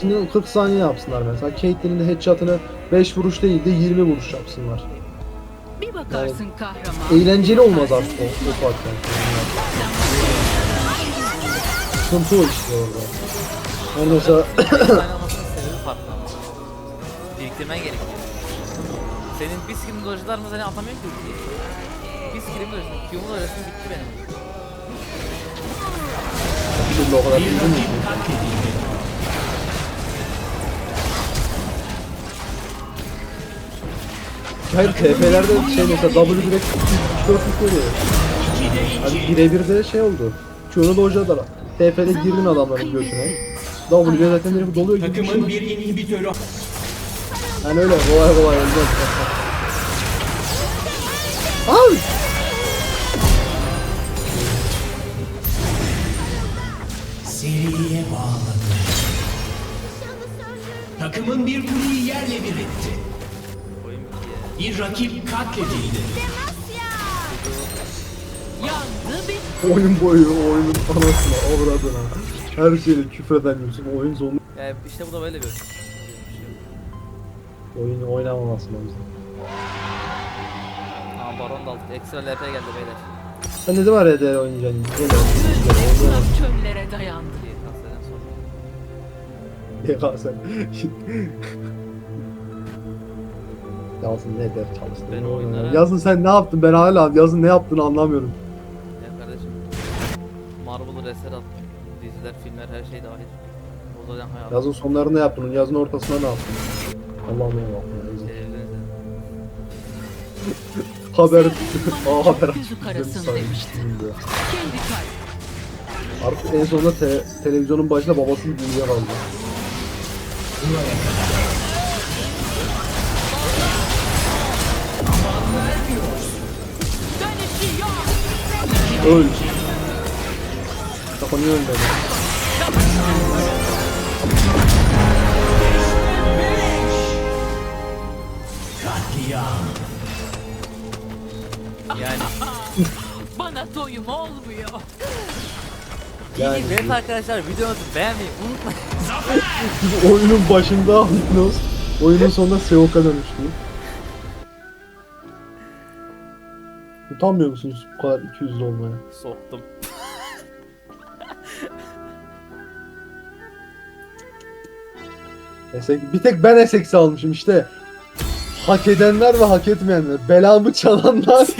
Şimdi 40 saniye yapsınlar mesela. Caitlyn'in de headshot'ını 5 vuruş değil de 20 vuruş yapsınlar. Bir bakarsın kahraman. Eğlenceli olmaz artık o, o partiden. Sıkıntı o işte orada. Yani mesela. Biriktirmen gerekiyor. Senin bir skill'in dojlar mı seni atamıyor ki ultiyi. Bir skill'in dojlar. Q'mun dojlasını bitti benim. şimdi o kadar bildim mi? Hayır TP'lerde şey mesela W direkt 3 4 veriyor. Hani birebir de şey oldu. Q'nu da da TP'de girdin adamların götüne. W'de zaten direkt doluyor gibi. Takımın bir inhibitörü Yani öyle kolay kolay ölmez. Ay! seriye bağladı. Takımın bir kuleyi yerle bir etti. Bir rakip katledildi. Yandı bir Oyun boyu oyunun anasına, avradına. Her şeyle küfür edemiyorsun. Oyun sonu Yani işte bu da böyle bir oyun. oyunu oynamaması lazım. Aa Baron da aldık. Ekstra LP geldi beyler. Sen ne zaman RDR oynayacaksın? Gel gözle kulak çöllere dayandı. İyi kaseden sonra. YK sen. Yazın ne der çalıştın? Ben oyunlara- Yazın sen ne yaptın? Ben hala yazın ne yaptığını anlamıyorum. Ya kardeşim. Marvel'ı reset attım. Diziler, filmler her şey dahil. O zaten hayatım. Yazın sonlarında ne yaptın? Yazın ortasında ne yaptın? Allah'ım ya Allah'ım. Televizyon izledim. Haber. Aa haber. Yüzü karasın demişti. Kendi kalbi. Artık en sonunda te- televizyonun başında babasını dinliyor kaldı. Öl. Kafanı önde. Katliam. Yani. Bana doyum olmuyor. Yani evet arkadaşlar videomuzu beğenmeyi unutmayın. oyunun başında Hypnos, oyunun sonunda Seoka dönüştü. Utanmıyor musunuz bu kadar 200'lü olmaya? Soktum. Esek, bir tek ben Essex'i almışım işte. Hak edenler ve hak etmeyenler. Belamı çalanlar.